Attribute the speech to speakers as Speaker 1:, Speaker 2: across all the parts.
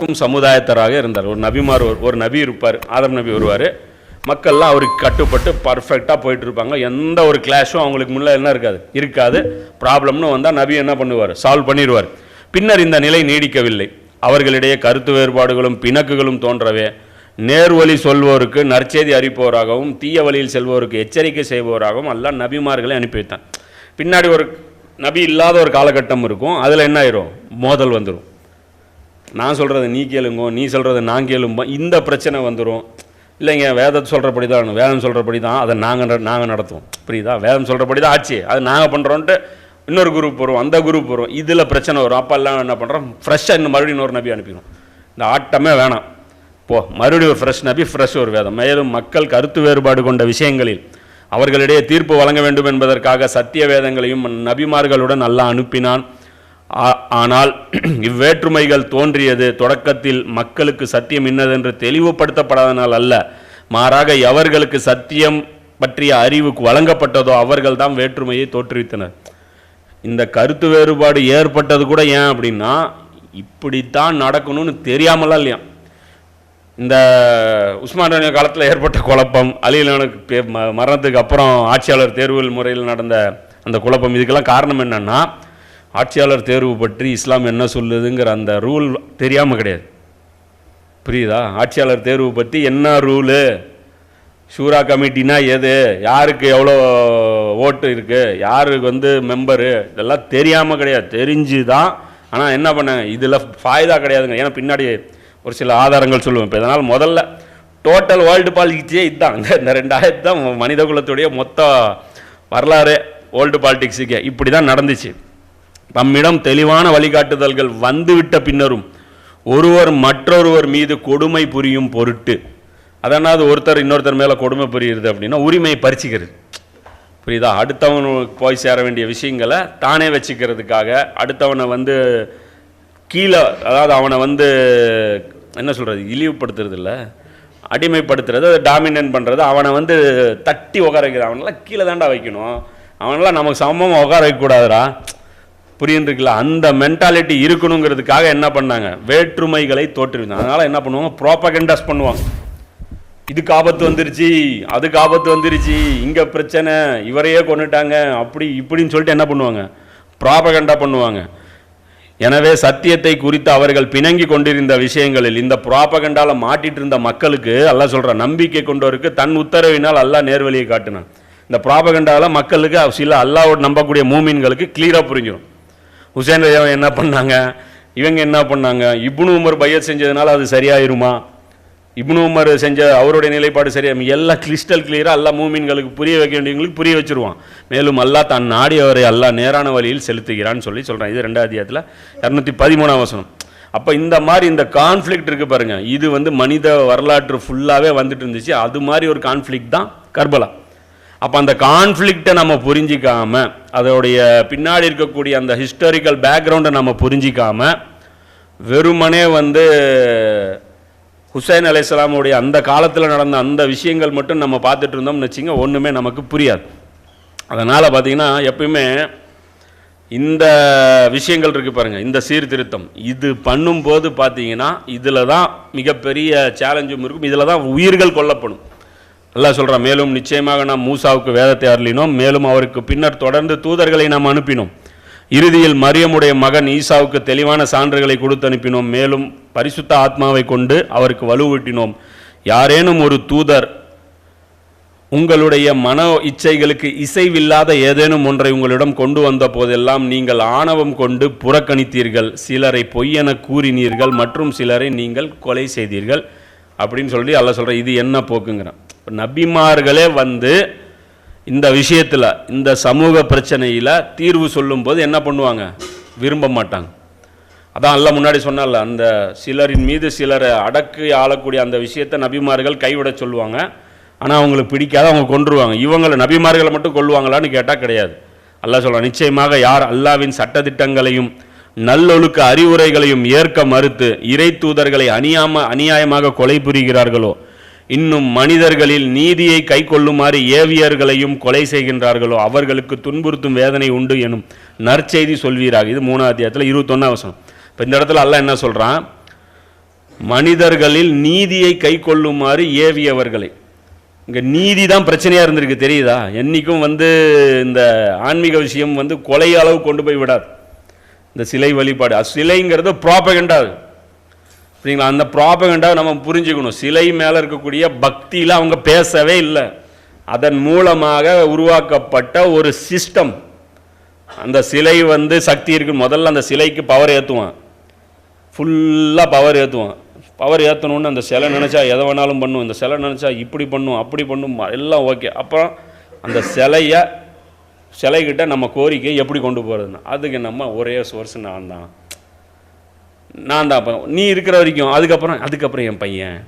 Speaker 1: இருக்கும் சமுதாயத்தராக இருந்தார். ஒரு நபிமார் ஒரு- நபி இருப்பார் ஆதம் நபி வருவார். மக்கள்லாம் அவருக்கு கட்டுப்பட்டு பர்ஃபெக்டாக போயிட்டு இருப்பாங்க எந்த ஒரு கிளாஷும் அவங்களுக்கு முன்னே என்ன இருக்காது. இருக்காது. ப்ராப்ளம்னு வந்தால் நபி என்ன பண்ணுவார்? சால்வ் பண்ணிடுவார். பின்னர் இந்த நிலை நீடிக்கவில்லை. அவர்களிடையே கருத்து வேறுபாடுகளும் பிணக்குகளும் தோன்றவே நேர்வழி சொல்வோருக்கு நற்செய்தி அறிப்பவராகவும் தீய வழியில் செல்வோருக்கு எச்சரிக்கை செய்பவராகவும் எல்லாம் நபிமார்களை அனுப்பி வைத்தான் பின்னாடி ஒரு நபி இல்லாத ஒரு காலகட்டம் இருக்கும். அதில் என்ன ஆயிரும்? மோதல் வந்துடும் நான் சொல்கிறது நீ கேளுங்கோ நீ சொல்கிறத நான் கேளும்போ இந்த பிரச்சனை வந்துடும் இல்லைங்க வேதத்தை சொல்கிறபடி தான் வேதம் சொல்கிறபடி தான் அதை நாங்கள் நாங்கள் நடத்துவோம். புரியுதா? வேதம் சொல்கிறபடி தான் ஆச்சு. அது நாங்கள் பண்ணுறோன்ட்டு இன்னொரு குரூப் வரும். அந்த குரூப் வரும். இதில் பிரச்சனை வரும். அப்போ எல்லாம் என்ன பண்ணுறோம் ஃப்ரெஷ்ஷாக இன்னும் மறுபடியும் இன்னொரு நபி அனுப்பிடும் இந்த ஆட்டமே வேணாம். போ மறுபடியும் ஒரு ஃப்ரெஷ் நபி ஃப்ரெஷ் ஒரு வேதம். மேலும் மக்கள் கருத்து வேறுபாடு கொண்ட விஷயங்களில் அவர்களிடையே தீர்ப்பு வழங்க வேண்டும் என்பதற்காக சத்திய வேதங்களையும் நபிமார்களுடன் நல்லா அனுப்பினான். ஆனால் இவ்வேற்றுமைகள் தோன்றியது தொடக்கத்தில் மக்களுக்கு சத்தியம் இன்னதென்று தெளிவுபடுத்தப்படாதனால் அல்ல. மாறாக எவர்களுக்கு சத்தியம் பற்றிய அறிவு வழங்கப்பட்டதோ அவர்கள் தான் வேற்றுமையை தோற்றுவித்தனர். இந்த கருத்து வேறுபாடு ஏற்பட்டது கூட ஏன் அப்படின்னா இப்படித்தான் நடக்கணும்னு தெரியாமலாம் இல்லையா? இந்த உஸ்மான் காலத்தில் ஏற்பட்ட குழப்பம் அலிலனுக்கு மரணத்துக்கு அப்புறம் ஆட்சியாளர் தேர்வுகள் முறையில் நடந்த அந்த குழப்பம் இதுக்கெல்லாம் காரணம் என்னென்னா ஆட்சியாளர் தேர்வு பற்றி இஸ்லாம் என்ன சொல்லுதுங்கிற அந்த ரூல் தெரியாமல் கிடையாது. புரியுதா? ஆட்சியாளர் தேர்வு பற்றி என்ன ரூலு? ஷூரா கமிட்டினா எது? யாருக்கு எவ்வளோ ஓட்டு இருக்குது யாருக்கு வந்து மெம்பரு? இதெல்லாம் தெரியாமல் கிடையாது. தெரிஞ்சு தான் ஆனால் என்ன பண்ணாங்க? இதில் ஃபாய்தா கிடையாதுங்க. ஏன்னா பின்னாடி ஒரு சில ஆதாரங்கள் சொல்லுவேன் இப்போ இதனால் முதல்ல டோட்டல் வேர்ல்டு பாலிட்டிக்ஸே இதுதான் இந்த இந்த ரெண்டாயிரத்து தான் மனித குலத்துடைய மொத்த வரலாறு வேர்ல்டு பாலிடிக்ஸுக்கு இப்படி தான் நடந்துச்சு. நம்மிடம் தெளிவான வழிகாட்டுதல்கள் வந்துவிட்ட பின்னரும் ஒருவர் மற்றொருவர் மீது கொடுமை புரியும் பொருட்டு. அதனால் ஒருத்தர் இன்னொருத்தர் மேலே கொடுமை புரியுது அப்படின்னா உரிமையை பறிச்சுக்கிறது. புரியுதா? அடுத்தவனுக்கு போய் சேர வேண்டிய விஷயங்களை தானே வச்சுக்கிறதுக்காக அடுத்தவனை வந்து கீழே அதாவது அவனை வந்து என்ன சொல்கிறது இழிவுபடுத்துறது இல்லை அடிமைப்படுத்துறது அதை டாமினேன் பண்ணுறது அவனை வந்து தட்டி உக்கார வைக்கிறது. அவனெல்லாம் கீழே தாண்டா வைக்கணும். அவனெல்லாம் நமக்கு சமமாக உட்கார வைக்கக்கூடாதுடா. புரியுதுங்களா? அந்த மென்டாலிட்டி இருக்கணுங்கிறதுக்காக என்ன பண்ணாங்க? வேற்றுமைகளை தோற்றுவித்தாங்க. அதனால் என்ன பண்ணுவாங்க? ப்ராப்பகண்டாஸ் பண்ணுவாங்க. இதுக்கு ஆபத்து வந்துருச்சு அதுக்கு ஆபத்து வந்துருச்சு இங்கே பிரச்சனை இவரையே கொண்டுட்டாங்க அப்படி இப்படின்னு சொல்லிட்டு என்ன பண்ணுவாங்க? ப்ராபகண்டா பண்ணுவாங்க. எனவே சத்தியத்தை குறித்து அவர்கள் பிணங்கி கொண்டிருந்த விஷயங்களில் இந்த ப்ராபகண்டால மாட்டிட்டு இருந்த மக்களுக்கு அல்ல சொல்கிற நம்பிக்கை கொண்டவருக்கு தன் உத்தரவினால் அல்லா நேர்வழியை காட்டினான். இந்த ப்ராபகண்டால மக்களுக்கு சில அல்லாவோட நம்பக்கூடிய மூமின்களுக்கு கிளியராக புரிஞ்சிடும் ஹுசேன் ரஜா என்ன பண்ணாங்க? இவங்க என்ன பண்ணாங்க? இப்னு உமர் பையத் செஞ்சதுனால அது சரியாயிருமா? இப்னு உமர் செஞ்ச அவருடைய நிலைப்பாடு சரியா எல்லாம் கிறிஸ்டல் கிளியராக எல்லா மூமின்களுக்கு புரிய வைக்க வேண்டியவங்களுக்கு புரிய வச்சிருவான். மேலும் அல்லா தான் நாடியவரை அல்லா நேரான வழியில் செலுத்துகிறான்னு சொல்லி சொல்கிறான் இது ரெண்டாவது அதிகாரத்தில் இரநூத்தி பதிமூணாம் வசனம். அப்போ இந்த மாதிரி இந்த கான்ஃப்ளிக்ட் இருக்குது பாருங்கள் இது வந்து மனித வரலாற்று ஃபுல்லாகவே வந்துட்டு இருந்துச்சு. அது மாதிரி ஒரு கான்ஃப்ளிக்ட் தான் கர்பலா. அப்போ அந்த கான்ஃப்ளிக்டை நம்ம புரிஞ்சிக்காம அதோடைய பின்னாடி இருக்கக்கூடிய அந்த ஹிஸ்டாரிக்கல் பேக்ரவுண்டை நம்ம புரிஞ்சிக்காம வெறுமனே வந்து ஹுசைன் அலையாமுடைய அந்த காலத்தில் நடந்த அந்த விஷயங்கள் மட்டும் நம்ம பார்த்துட்டு இருந்தோம்னு வச்சுங்க ஒன்றுமே நமக்கு புரியாது. அதனால் பார்த்தீங்கன்னா எப்பயுமே இந்த விஷயங்கள் இருக்குது பாருங்கள் இந்த சீர்திருத்தம். இது பண்ணும்போது பார்த்தீங்கன்னா இதில் தான் மிகப்பெரிய சேலஞ்சும் இருக்கும் இதில் தான் உயிர்கள் கொல்லப்படும். நல்லா சொல்கிறான் மேலும் நிச்சயமாக நாம் மூசாவுக்கு வேதத்தை அருளினோம். மேலும் அவருக்கு பின்னர் தொடர்ந்து தூதர்களை நாம் அனுப்பினோம். இறுதியில் மரியமுடைய மகன் ஈசாவுக்கு தெளிவான சான்றுகளை கொடுத்து அனுப்பினோம். மேலும் பரிசுத்த ஆத்மாவை கொண்டு அவருக்கு வலுவூட்டினோம். யாரேனும் ஒரு தூதர் உங்களுடைய மன இச்சைகளுக்கு இசைவில்லாத ஏதேனும் ஒன்றை உங்களிடம் கொண்டு வந்த போதெல்லாம் நீங்கள் ஆணவம் கொண்டு புறக்கணித்தீர்கள். சிலரை பொய்யென கூறினீர்கள் மற்றும் சிலரை நீங்கள் கொலை செய்தீர்கள். அப்படின்னு சொல்லி அல்ல சொல்கிறேன் இது என்ன போக்குங்கிறேன். இப்போ நபிமார்களே வந்து இந்த விஷயத்தில் இந்த சமூக பிரச்சனையில் தீர்வு சொல்லும்போது என்ன பண்ணுவாங்க? விரும்ப மாட்டாங்க. அதான் எல்லாம் முன்னாடி சொன்னால அந்த சிலரின் மீது சிலரை அடக்கி ஆளக்கூடிய அந்த விஷயத்தை நபிமார்கள் கைவிட சொல்லுவாங்க. ஆனால் அவங்களுக்கு பிடிக்காத அவங்க கொன்றுவாங்க. இவங்களை நபிமார்களை மட்டும் கொள்ளுவாங்களான்னு கேட்டால் கிடையாது. அல்லா சொல்கிறான் நிச்சயமாக யார் அல்லாவின் சட்டத்திட்டங்களையும் நல்லொழுக்க அறிவுரைகளையும் ஏற்க மறுத்து இறை தூதர்களை அநியாம அநியாயமாக கொலை புரிகிறார்களோ இன்னும் மனிதர்களில் நீதியை கை கொள்ளுமாறு ஏவியர்களையும் கொலை செய்கின்றார்களோ அவர்களுக்கு துன்புறுத்தும் வேதனை உண்டு எனும் நற்செய்தி சொல்வீராக. இது மூணாவது அத்தியாயத்தில் இருபத்தொன்னா வசனம். இப்போ இந்த இடத்துல அல்ல என்ன சொல்கிறான் மனிதர்களில் நீதியை கை கொள்ளுமாறு ஏவியவர்களை. இங்கே நீதி தான் பிரச்சனையாக இருந்திருக்கு தெரியுதா? என்றைக்கும் வந்து இந்த ஆன்மீக விஷயம் வந்து கொலை அளவு கொண்டு போய் விடாது. இந்த சிலை வழிபாடு அது சிலைங்கிறது ப்ராப்பகண்டா சரிங்களா அந்த ப்ராப்பகண்டா நம்ம புரிஞ்சுக்கணும். சிலை மேலே இருக்கக்கூடிய பக்தியில் அவங்க பேசவே இல்லை. அதன் மூலமாக உருவாக்கப்பட்ட ஒரு சிஸ்டம் அந்த சிலை வந்து சக்தி இருக்கு. முதல்ல அந்த சிலைக்கு பவர் ஏற்றுவான் ஃபுல்லாக பவர் ஏற்றுவான் பவர் ஏற்றணுன்னு அந்த சிலை நினச்சா எதை வேணாலும் பண்ணும். இந்த சிலை நினச்சா இப்படி பண்ணும் அப்படி பண்ணும். எல்லாம் ஓகே அப்புறம் அந்த சிலையை சிலைகிட்ட நம்ம கோரிக்கை எப்படி கொண்டு போகிறதுன்னு அதுக்கு நம்ம ஒரே சோர்ஸ் நான் தான். நான் தான் அப்போ நீ இருக்கிற வரைக்கும் அதுக்கப்புறம் அதுக்கப்புறம் என் பையன்.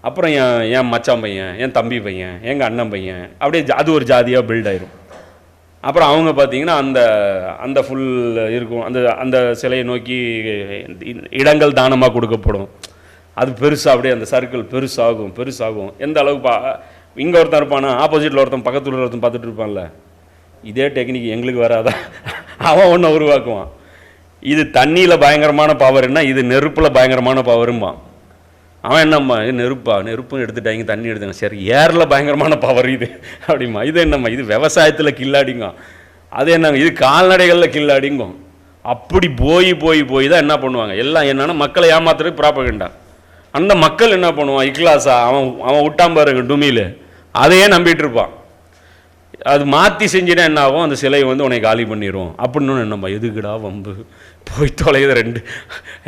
Speaker 1: அப்புறம் என் என் மச்சான் பையன் என் தம்பி பையன் எங்கள் அண்ணன் பையன். அப்படியே ஜா- அது ஒரு ஜாதியாக பில்ட் ஆயிரும். அப்புறம் அவங்க பார்த்தீங்கன்னா அந்த அந்த ஃபுல் இருக்கும். அந்த அந்த சிலையை நோக்கி இடங்கள் தானமாக கொடுக்கப்படும். அது பெருசாக அப்படியே அந்த சர்க்கிள் பெருசாகும் பெருசாகும். எந்த அளவுக்கு பா இங்கே ஒருத்தன் இருப்பானா? ஆப்போசிட்டில் ஒருத்தன் பக்கத்தில் ஒருத்தன் பார்த்துட்டு இருப்பான்ல. இதே டெக்னிக் எங்களுக்கு வராதா? அவன் ஒன்று உருவாக்குவான். இது தண்ணியில் பயங்கரமான பவர்னா இது நெருப்பில் பயங்கரமான பவரும்பான் அவன் என்னம்மா இது நெருப்பா? நெருப்பும் எடுத்துட்டாங்க தண்ணி எடுத்தாங்க சரி ஏரில் பயங்கரமான பவர் இது. அப்படிமா இது என்னம்மா? இது விவசாயத்தில் கில்லாடிங்க அது என்னங்க? இது கால்நடைகளில் கில்லாடிங்கும். அப்படி போய் போய் போய் தான் என்ன பண்ணுவாங்க? எல்லாம் என்னென்னா மக்களை ஏமாத்துறதுக்கு ப்ராப்பகண்டா அந்த மக்கள் என்ன பண்ணுவான்? இக்லாஸா அவன் அவன் விட்டான் பாருங்க டுமியில். அதையே நம்பிட்டு இருப்பான். அது மாற்றி செஞ்சுனா என்ன ஆகும்? அந்த சிலையை வந்து உன்னை காலி பண்ணிடும் அப்படின்னு நம்ம எதுக்குடா வம்பு? போய் தொலையுது ரெண்டு.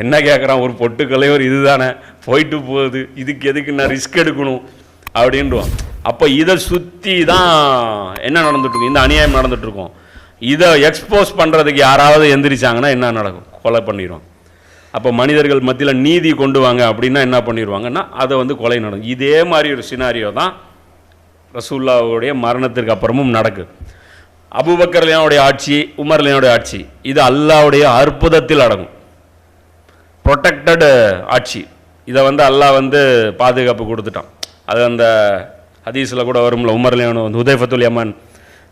Speaker 1: என்ன கேட்குறான் ஒரு பொட்டுக்கலை ஒரு இதுதானே. போயிட்டு போகுது. இதுக்கு எதுக்கு நான் ரிஸ்க் எடுக்கணும்? அப்படின்றோம் அப்போ இதை சுற்றி தான் என்ன நடந்துட்டு இருக்கும் இந்த அநியாயம் நடந்துட்டு இருக்கும் இதை எக்ஸ்போஸ் பண்ணுறதுக்கு யாராவது எந்திரிச்சாங்கன்னா என்ன நடக்கும்? கொலை பண்ணிடுவோம் அப்போ மனிதர்கள் மத்தியில் நீதி கொண்டு வாங்க அப்படின்னா என்ன பண்ணிடுவாங்கன்னா அதை வந்து கொலை நடக்கும். இதே மாதிரி ஒரு சினாரியோ தான் ரசூல்லாவுடைய மரணத்திற்கு அப்புறமும் நடக்குது அபூபக்கர்லியானுடைய ஆட்சி உமர்லியானுடைய ஆட்சி இது அல்லாவுடைய அற்புதத்தில் அடங்கும். ப்ரொடெக்டடு ஆட்சி. இதை வந்து அல்லாஹ் வந்து பாதுகாப்பு கொடுத்துட்டான். அது அந்த ஹதீஸில் கூட வரும்ல உமர்லியானு வந்து உதயஃபத்துல் யமான்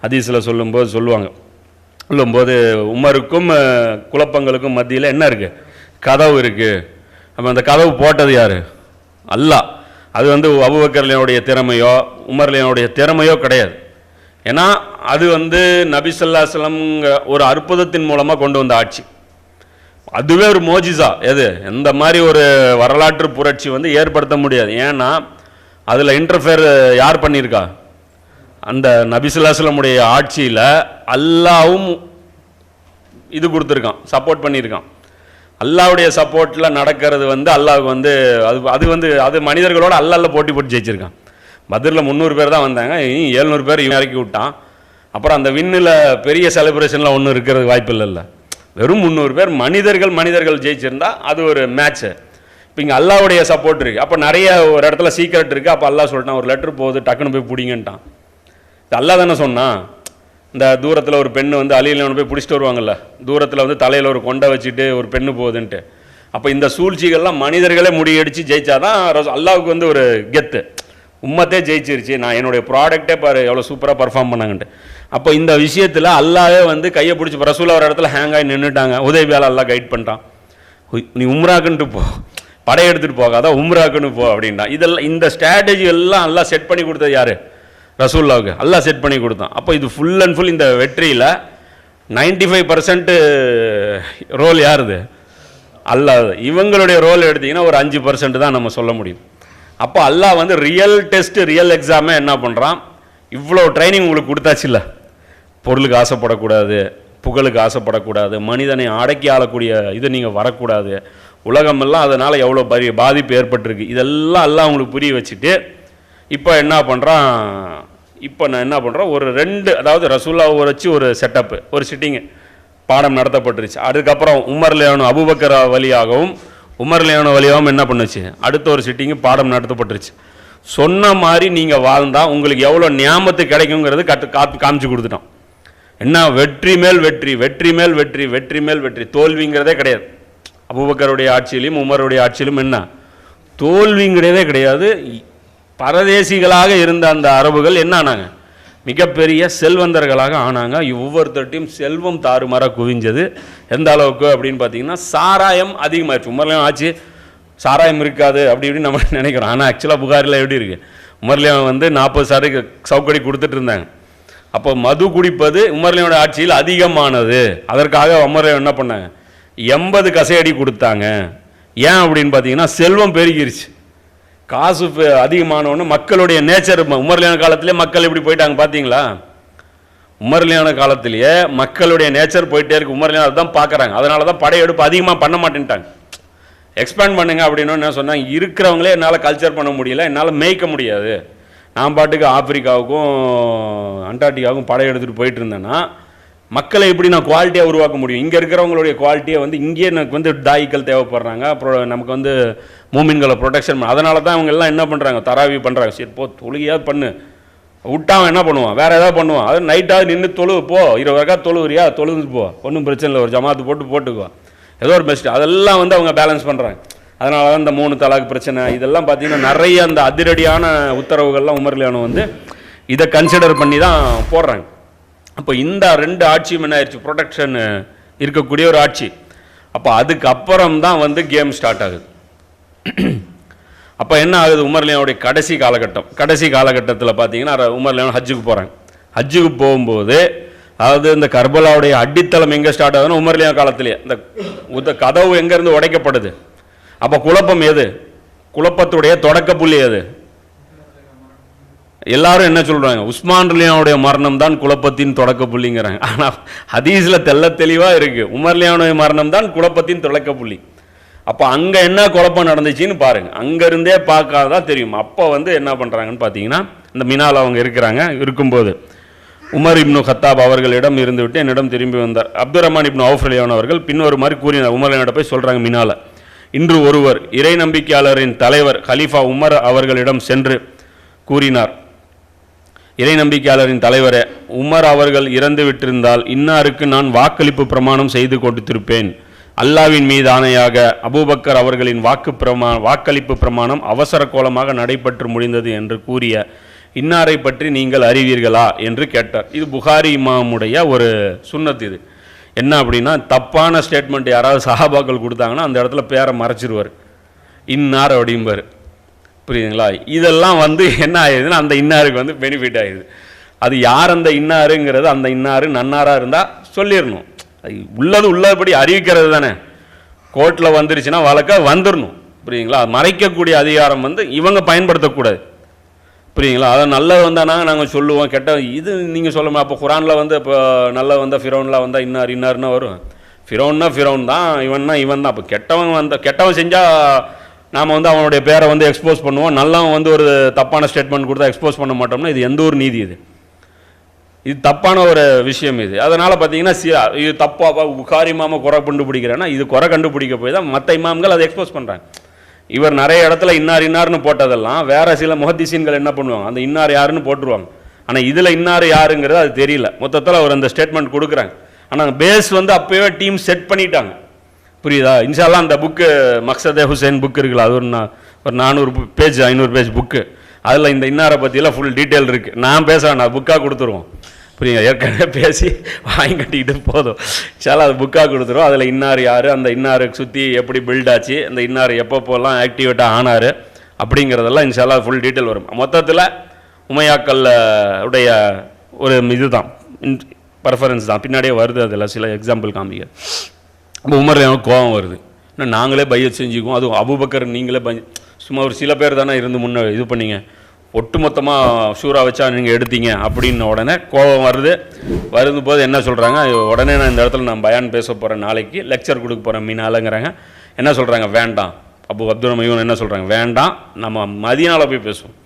Speaker 1: ஹதீஸில் சொல்லும்போது சொல்லுவாங்க. சொல்லும்போது உமருக்கும் குழப்பங்களுக்கும் மத்தியில் என்ன இருக்குது கதவு இருக்குது அப்போ அந்த கதவு போட்டது யார்? அல்லாஹ். அது வந்து அபுபக்கர்லினுடைய திறமையோ உமர்லினுடைய திறமையோ கிடையாது. ஏன்னா அது வந்து நபி ஒரு அற்புதத்தின் மூலமாக கொண்டு வந்த ஆட்சி. அதுவே ஒரு மோஜிசா எது? எந்த மாதிரி ஒரு வரலாற்று புரட்சி வந்து ஏற்படுத்த முடியாது. ஏன்னா அதில் இன்டர்ஃபேர் யார் பண்ணியிருக்கா? அந்த நபிசுல்லாஸ்லமுடைய ஆட்சியில் அல்லாவும் இது கொடுத்துருக்கான் சப்போர்ட் பண்ணியிருக்கான். அல்லாவுடைய சப்போர்ட்டில் நடக்கிறது வந்து அல்லாவுக்கு வந்து அது அது வந்து அது மனிதர்களோட அல்லல்ல போட்டி போட்டு ஜெயிச்சிருக்கான். மதுரில் முந்நூறு பேர் தான் வந்தாங்க ஏழ்நூறு பேர் இவன் இறக்கி விட்டான். அப்புறம் அந்த விண்ணில் பெரிய செலிப்ரேஷன்லாம் ஒன்றும் இருக்கிறது வாய்ப்பு இல்லைல்ல வெறும் முந்நூறு பேர் மனிதர்கள் மனிதர்கள் ஜெயிச்சிருந்தா அது ஒரு மேட்ச்சு இப்போ இங்கே அல்லாவுடைய சப்போர்ட் இருக்குது அப்போ நிறைய ஒரு இடத்துல சீக்ரெட் இருக்குது அப்போ அல்லாஹ் சொல்லிட்டான் ஒரு லெட்ரு போகுது டக்குன்னு போய் பிடிங்கன்ட்டான். இது அல்லாஹ் தானே சொன்னான். இந்த தூரத்தில் ஒரு பெண்ணு வந்து அலியில் போய் பிடிச்சிட்டு வருவாங்கல்ல. தூரத்தில் வந்து தலையில் ஒரு கொண்டை வச்சுட்டு ஒரு பெண்ணு போகுதுன்ட்டு. அப்போ இந்த சூழ்ச்சிகள்லாம் மனிதர்களே முடியடிச்சு ஜெயிச்சாதான் அல்லாவுக்கு வந்து ஒரு கெத்து. உம்மத்தே ஜெயிச்சிருச்சு நான் என்னுடைய ப்ராடக்டே பாரு எவ்வளோ சூப்பராக பர்ஃபார்ம் பண்ணாங்கன்ட்டு. அப்போ இந்த விஷயத்தில் அல்லாவே வந்து கையை பிடிச்சி ரசூலா ஒரு இடத்துல ஹேங் ஆகி நின்றுட்டாங்க உதவியால் அல்லா கைட் பண்ணிட்டான். நீ உம்ராக்குன்ட்டு போ. படையெடுத்துட்டு போகாத உம்ராக்குன்னு போ அப்படின்னா இதெல்லாம் இந்த ஸ்ட்ராட்டஜி எல்லாம் எல்லாம் செட் பண்ணி கொடுத்தது யாரு? ரசூல்லாவுக்கு அல்லாஹ் செட் பண்ணி கொடுத்தான். அப்போ இது ஃபுல் அண்ட் ஃபுல் இந்த வெற்றியில் நைன்டி ஃபைவ் பர்சன்ட்டு ரோல் யாருது? அல்லாஹ். இவங்களுடைய ரோல் எடுத்தீங்கன்னா ஒரு அஞ்சு பர்சன்ட் தான் நம்ம சொல்ல முடியும். அப்போ அல்லாஹ் வந்து ரியல் டெஸ்ட்டு ரியல் எக்ஸாமே என்ன பண்ணுறான் இவ்வளோ ட்ரைனிங் உங்களுக்கு கொடுத்தாச்சுல்ல? பொருளுக்கு ஆசைப்படக்கூடாது புகழுக்கு ஆசைப்படக்கூடாது மனிதனை அடக்கி ஆளக்கூடிய இது நீங்கள் வரக்கூடாது. உலகமெல்லாம் அதனால் எவ்வளோ பரி பாதிப்பு ஏற்பட்டிருக்கு. இதெல்லாம் எல்லாம் உங்களுக்கு புரிய வச்சுட்டு இப்போ என்ன பண்ணுறான் இப்போ நான் என்ன பண்ணுறேன் ஒரு ரெண்டு அதாவது ரசூல்லாவை வச்சு ஒரு செட்டப்பு ஒரு சிட்டிங்கு பாடம் நடத்தப்பட்டுருச்சு. அதுக்கப்புறம் உமர் லியானு அபுபக்கர் வழியாகவும் உமர் லியானு வழியாகவும் என்ன பண்ணுச்சு? அடுத்த ஒரு சிட்டிங்கு பாடம் நடத்தப்பட்டுருச்சு. சொன்ன மாதிரி நீங்கள் வாழ்ந்தால் உங்களுக்கு எவ்வளோ ஞாபகத்து கிடைக்குங்கிறது கட்டு காத்து காமிச்சு கொடுத்துட்டோம். என்ன? வெற்றி மேல் வெற்றி வெற்றி மேல் வெற்றி வெற்றி மேல் வெற்றி. தோல்விங்கிறதே கிடையாது. அபுபக்கருடைய ஆட்சியிலும் உமருடைய ஆட்சியிலும் என்ன? தோல்விங்கிறதே கிடையாது. பரதேசிகளாக இருந்த அந்த அரபுகள் என்ன ஆனாங்க? மிகப்பெரிய செல்வந்தர்களாக ஆனாங்க. ஒவ்வொருத்தட்டையும் செல்வம் தாறுமாறாக குவிஞ்சது. எந்த அளவுக்கு அப்படின்னு பார்த்தீங்கன்னா சாராயம் அதிகமாகிடுச்சு உமர்லேயும் ஆச்சு. சாராயம் இருக்காது அப்படி இப்படி நம்ம நினைக்கிறோம். ஆனால் ஆக்சுவலாக புகாரில் எப்படி இருக்குது உமர்லியான் வந்து நாற்பது சாருக்கு சவுக்கடி கொடுத்துட்டு இருந்தாங்க. அப்போ மது குடிப்பது உமர்லியோட ஆட்சியில் அதிகமானது. அதற்காக உமர்லியம் என்ன பண்ணாங்க? எண்பது கசையடி கொடுத்தாங்க. ஏன் அப்படின்னு பார்த்தீங்கன்னா செல்வம் பெருகிருச்சு. காசு அதிகமானவொன்னு மக்களுடைய நேச்சர் உமர்லியான காலத்திலே மக்கள் எப்படி போயிட்டாங்க பார்த்தீங்களா உமர்லியான காலத்திலேயே மக்களுடைய நேச்சர் போயிட்டே இருக்கு. உமர்லியான தான் பார்க்குறாங்க அதனால தான் படையெடுப்பு அதிகமாக பண்ண மாட்டேன்ட்டாங்க. எக்ஸ்பேண்ட் பண்ணுங்க அப்படின்னு என்ன சொன்னாங்க இருக்கிறவங்களே என்னால் கல்ச்சர் பண்ண முடியல என்னால் மேய்க்க முடியாது. நான் பாட்டுக்கு ஆப்பிரிக்காவுக்கும் அண்டார்டிகாவுக்கும் படையெடுத்துட்டு போயிட்டு இருந்தேன்னா மக்களை எப்படி நான் குவாலிட்டியாக உருவாக்க முடியும்? இங்கே இருக்கிறவங்களுடைய குவாலிட்டியை வந்து இங்கேயே எனக்கு வந்து தாய்க்கள் தேவைப்படுறாங்க. அப்புறம் நமக்கு வந்து மூமின்களை ப்ரொடெக்ஷன் அதனால தான் அவங்க எல்லாம் என்ன பண்ணுறாங்க தராவி பண்ணுறாங்க சரி போ தொழுகையாவது பண்ணு. விட்டாவன் என்ன பண்ணுவான்? வேறு ஏதாவது பண்ணுவான். அது நைட்டாவது நின்று தொழுவு போ. இருபது ரக்கா தொழுவுறியா? தொழுந்து போ. ஒன்றும் பிரச்சனை இல்லை. ஒரு ஜமாத்து போட்டு போட்டுக்கோ. ஏதோ ஒரு பெஸ்ட் அதெல்லாம் வந்து அவங்க பேலன்ஸ் பண்ணுறாங்க அதனால தான் இந்த மூணு தலாக்கு பிரச்சனை. இதெல்லாம் பார்த்தீங்கன்னா நிறைய அந்த அதிரடியான உத்தரவுகள்லாம் உமர்லியானம் வந்து இதை கன்சிடர் பண்ணி தான் போடுறாங்க. அப்போ இந்த ரெண்டு ஆட்சியும் என்ன ஆயிடுச்சு ப்ரொடெக்ஷன் இருக்கக்கூடிய ஒரு ஆட்சி. அப்போ அதுக்கப்புறம் தான் வந்து கேம் ஸ்டார்ட் ஆகுது. அப்போ என்ன ஆகுது? உமர்லியானுடைய கடைசி காலகட்டம். கடைசி காலகட்டத்தில் பார்த்தீங்கன்னா உமர்லியான் ஹஜ்ஜுக்கு போகிறாங்க ஹஜ்ஜுக்கு போகும்போது அதாவது இந்த கர்பலாவுடைய அடித்தளம் எங்கே ஸ்டார்ட் ஆகுதுன்னா உமர்லியா காலத்திலேயே. இந்த உத கதவு எங்கேருந்து உடைக்கப்படுது? அப்போ குழப்பம் எது? குழப்பத்துடைய தொடக்க புள்ளி எது? எல்லாரும் என்ன சொல்கிறாங்க உஸ்மான் லியானுடைய மரணம் தான் குழப்பத்தின் தொடக்க புள்ளிங்கிறாங்க. ஆனால் ஹதீஸில் தெள்ள தெளிவாக இருக்கு. உமர் லியானுடைய மரணம் தான் குழப்பத்தின் தொடக்க புள்ளி. அப்போ அங்கே என்ன குழப்பம் நடந்துச்சுன்னு பாருங்கள் அங்கேருந்தே பார்க்காதான் தெரியும். அப்போ வந்து என்ன பண்ணுறாங்கன்னு பார்த்தீங்கன்னா இந்த மினால் அவங்க இருக்கிறாங்க இருக்கும்போது. உமர் இப்னு ஹத்தாப் அவர்களிடம் இருந்துவிட்டு என்னிடம் திரும்பி வந்தார். அப்துல் ரஹ்மான் இப்னு அவுஃப்ரலியான் அவர்கள் பின்வரு மாதிரி கூறினார். உமர் என்னிடம் போய் சொல்கிறாங்க மினால. இன்று ஒருவர் இறை நம்பிக்கையாளரின் தலைவர் கலீஃபா உமர் அவர்களிடம் சென்று கூறினார். இறை நம்பிக்கையாளரின் தலைவர் உமர் அவர்கள் இறந்து விட்டிருந்தால் இன்னாருக்கு நான் வாக்களிப்பு பிரமாணம் செய்து கொடுத்திருப்பேன். அல்லாவின் மீது ஆணையாக அபூபக்கர் அவர்களின் வாக்கு பிரமா வாக்களிப்பு பிரமாணம் அவசர கோலமாக நடைபெற்று முடிந்தது என்று கூறிய இன்னாரை பற்றி நீங்கள் அறிவீர்களா? என்று கேட்டார். இது புகாரி இமாமுடைய ஒரு சுண்ணத் இது. என்ன அப்படின்னா தப்பான ஸ்டேட்மெண்ட் யாராவது சஹாபாக்கள் கொடுத்தாங்கன்னா அந்த இடத்துல பேரை மறைச்சிருவார். இன்னார் அப்படிம்பார். புரியுதுங்களா? இதெல்லாம் வந்து என்ன ஆயிடுதுன்னா அந்த இன்னாருக்கு வந்து பெனிஃபிட் ஆயிடுது அது யார் அந்த இன்னாருங்கிறது அந்த இன்னாரு நன்னாராக இருந்தால் சொல்லிடணும் உள்ளது உள்ளபடி அறிவிக்கிறது தானே. கோர்ட்டில் வந்துருச்சுன்னா வழக்க வந்துடணும் புரியுங்களா மறைக்கக்கூடிய அதிகாரம் வந்து இவங்க பயன்படுத்தக்கூடாது. புரியுங்களா அதை நல்லது வந்தானா நாங்கள் சொல்லுவோம். கெட்ட இது நீங்கள் சொல்ல அப்போ குரானில் வந்து இப்போ நல்ல வந்தால் ஃபிரோன்லாம் வந்தால் இன்னார் இன்னார்னா வரும். ஃபிரோன்னா ஃபிரோன் தான் இவன்னா இவன் தான். அப்போ கெட்டவன் வந்த கெட்டவன் செஞ்சால் நாம் வந்து அவனுடைய பேரை வந்து எக்ஸ்போஸ் பண்ணுவோம். நல்லவன் வந்து ஒரு தப்பான ஸ்டேட்மெண்ட் கொடுத்தா எக்ஸ்போஸ் பண்ண மாட்டோம்னா இது எந்த ஒரு நீதி இது? இது தப்பான ஒரு விஷயம் இது. அதனால் பார்த்தீங்கன்னா சி இது தப்பாக புகாரி மாமா குறை கண்டுபிடிக்கிறேன்னா இது குறை கண்டுபிடிக்க போய் தான் மற்ற இமாம்கள் அதை எக்ஸ்போஸ் பண்ணுறாங்க இவர் நிறைய இடத்துல இன்னார் இன்னார்னு போட்டதெல்லாம் வேறு சில முகத்திசீன்கள் என்ன பண்ணுவாங்க? அந்த இன்னார் யாருன்னு போட்டுருவாங்க. ஆனால் இதில் இன்னார் யாருங்கிறது அது தெரியல. மொத்தத்தில் அவர் அந்த ஸ்டேட்மெண்ட் கொடுக்குறாங்க. ஆனால் பேஸ் வந்து அப்போவே டீம் செட் பண்ணிட்டாங்க. புரியுதா? இன்ஷால்லாம் அந்த புக்கு மக்சதே ஹுசேன் புக் இருக்குல்ல அது ஒரு ஒரு நானூறு பேஜ் ஐநூறு பேஜ் புக்கு அதில் இந்த இன்னாரை பற்றியெல்லாம் ஃபுல் டீட்டெயில் இருக்குது நான் பேச நான் புக்காக கொடுத்துருவோம். புரியுங்க ஏற்கனவே பேசி வாங்கி கட்டிக்கிட்டு போதும். சில அது புக்காக கொடுத்துரும் அதில் இன்னார் யார் அந்த இன்னாருக்கு சுற்றி எப்படி பில்ட் ஆச்சு அந்த இன்னார் எப்பப்போலாம் ஆக்டிவேட்டாக ஆனார் அப்படிங்கிறதெல்லாம் இன்ஷால்லா ஃபுல் டீட்டெயில் வரும். மொத்தத்தில் உமையாக்கல் உடைய ஒரு இதுதான். பர்ஃபரன்ஸ் தான். பின்னாடியே வருது அதில் சில எக்ஸாம்பிள் காமிக்க அப்போ எனக்கு கோபம் வருது. இன்னும் நாங்களே பையத் செஞ்சுக்குவோம். அதுவும் அபுபக்கர் நீங்களே பை சும்மா ஒரு சில பேர் தானே இருந்து முன்னே இது பண்ணிங்க. ஒட்டுமொத்தமாக ஷூரா வச்சா நீங்கள் எடுத்தீங்க அப்படின்ன உடனே கோபம் வருது. வருது போது என்ன சொல்கிறாங்க உடனே நான் இந்த இடத்துல நான் பயான் பேச போகிறேன் நாளைக்கு. லெக்சர் கொடுக்க போகிறேன் மீனாலங்கிறாங்க என்ன சொல்கிறாங்க வேண்டாம். அப்போ அப்துல் மையூன் என்ன சொல்கிறாங்க வேண்டாம். நம்ம மதியனால் போய் பேசுவோம்.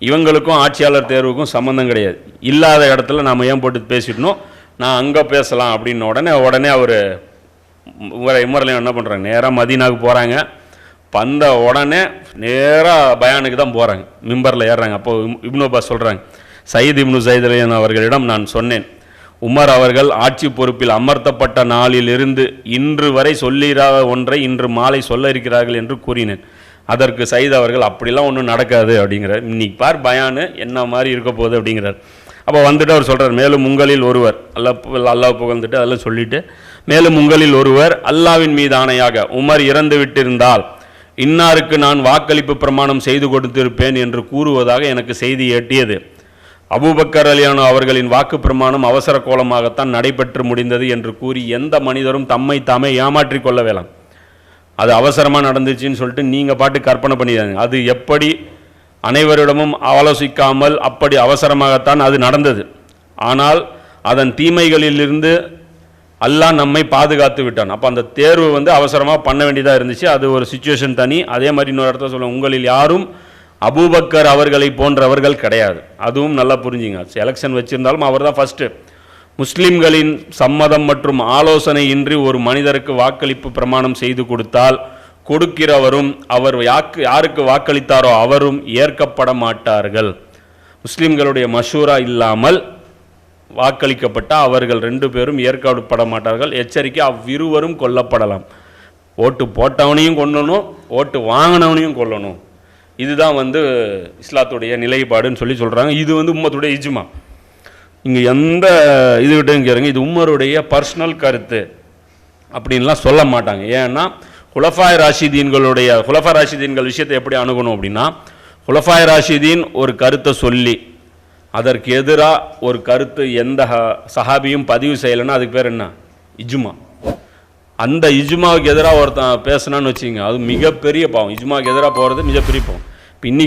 Speaker 1: இவங்களுக்கும் ஆட்சியாளர் தேர்வுக்கும் சம்மந்தம் கிடையாது. இல்லாத இடத்துல நாம் ஏன் போட்டு பேசிடணும்? நான் அங்கே பேசலாம் அப்படின்ன உடனே உடனே அவர் இமரலையும் என்ன பண்ணுறாங்க நேராக மதீனாவுக்கு போகிறாங்க வந்த உடனே நேராக பயானுக்கு தான் போகிறாங்க மிம்பரில் ஏறுறாங்க. அப்போ இப்னோபா சொல்கிறாங்க சயீத் இப்னு சைதலியன் அவர்களிடம் நான் சொன்னேன் உமர் அவர்கள் ஆட்சி பொறுப்பில் அமர்த்தப்பட்ட நாளிலிருந்து இன்று வரை சொல்லிராத ஒன்றை இன்று மாலை சொல்ல இருக்கிறார்கள் என்று கூறினேன். அதற்கு சயீத் அவர்கள் அப்படிலாம் ஒன்றும் நடக்காது அப்படிங்கிறார். இன்னைக்கு பார் பயானு என்ன மாதிரி இருக்க போகுது அப்படிங்கிறார். அப்போ வந்துட்டு அவர் சொல்கிறார் மேலும் உங்களில் ஒருவர் அல்ல அல்லாஹ் புகழ்ந்துட்டு அதெல்லாம் சொல்லிவிட்டு மேலும் உங்களில் ஒருவர் அல்லாவின் மீது ஆணையாக உமர் இறந்து விட்டிருந்தால் இன்னாருக்கு நான் வாக்களிப்பு பிரமாணம் செய்து கொடுத்திருப்பேன் என்று கூறுவதாக எனக்கு செய்தி எட்டியது அபூபக்கர் அலியானோ அவர்களின் வாக்கு பிரமாணம் அவசர கோலமாகத்தான் நடைபெற்று முடிந்தது என்று கூறி எந்த மனிதரும் தம்மை தாமே ஏமாற்றிக் கொள்ள வேலாம் அது அவசரமாக நடந்துச்சுன்னு சொல்லிட்டு நீங்கள் பாட்டு கற்பனை பண்ணிடாதீங்க. அது எப்படி அனைவரிடமும் ஆலோசிக்காமல் அப்படி அவசரமாகத்தான் அது நடந்தது. ஆனால் அதன் தீமைகளிலிருந்து அல்லாஹ் நம்மை பாதுகாத்து விட்டான். அப்போ அந்த தேர்வு வந்து அவசரமாக பண்ண வேண்டியதாக இருந்துச்சு. அது ஒரு சுச்சுவேஷன் தனி. அதே மாதிரி இன்னொரு இடத்துல சொல்லுவேன். உங்களில் யாரும் அபூபக்கர் அவர்களை போன்றவர்கள் கிடையாது. அதுவும் நல்லா புரிஞ்சுங்க. எலெக்ஷன் வச்சுருந்தாலும் அவர் தான் ஃபஸ்ட்டு முஸ்லீம்களின் சம்மதம் மற்றும் ஆலோசனை இன்றி ஒரு மனிதருக்கு வாக்களிப்பு பிரமாணம் செய்து கொடுத்தால் கொடுக்கிறவரும் அவர் யாக்கு யாருக்கு வாக்களித்தாரோ அவரும் ஏற்கப்பட மாட்டார்கள். முஸ்லீம்களுடைய மஷூரா இல்லாமல் வாக்களிக்கப்பட்ட அவர்கள் ரெண்டு பேரும் ஏற்கப்பட மாட்டார்கள் எச்சரிக்கை அவ்விருவரும் கொல்லப்படலாம். ஓட்டு போட்டவனையும் கொல்லணும் ஓட்டு வாங்கினவனையும் கொல்லணும். இதுதான் வந்து இஸ்லாத்துடைய நிலைப்பாடுன்னு சொல்லி சொல்கிறாங்க இது வந்து உம்மத்துடைய இஜ்மா. இங்கே எந்த இதுகிட்டையும் கேளுங்க. இது உம்மருடைய பர்சனல் கருத்து அப்படின்லாம் சொல்ல மாட்டாங்க. ஏன்னா குலஃபாய் ராஷிதீன்களுடைய குலஃபா ராஷிதீன்கள் விஷயத்தை எப்படி அணுகணும் அப்படின்னா குலஃபாய் ராஷிதீன் ஒரு கருத்தை சொல்லி அதற்கு எதிராக ஒரு கருத்து எந்த சஹாபியும் பதிவு செய்யலைன்னா அதுக்கு பேர் என்ன? இஜ்மா. அந்த இஜ்மாவுக்கு எதிராக ஒருத்தன் பேசுனான்னு வச்சுங்க அது மிகப்பெரிய பாவம். இஜ்மாவுக்கு எதிராக போகிறது மிகப்பெரிய பாவம். இப்போ இன்னைக்கு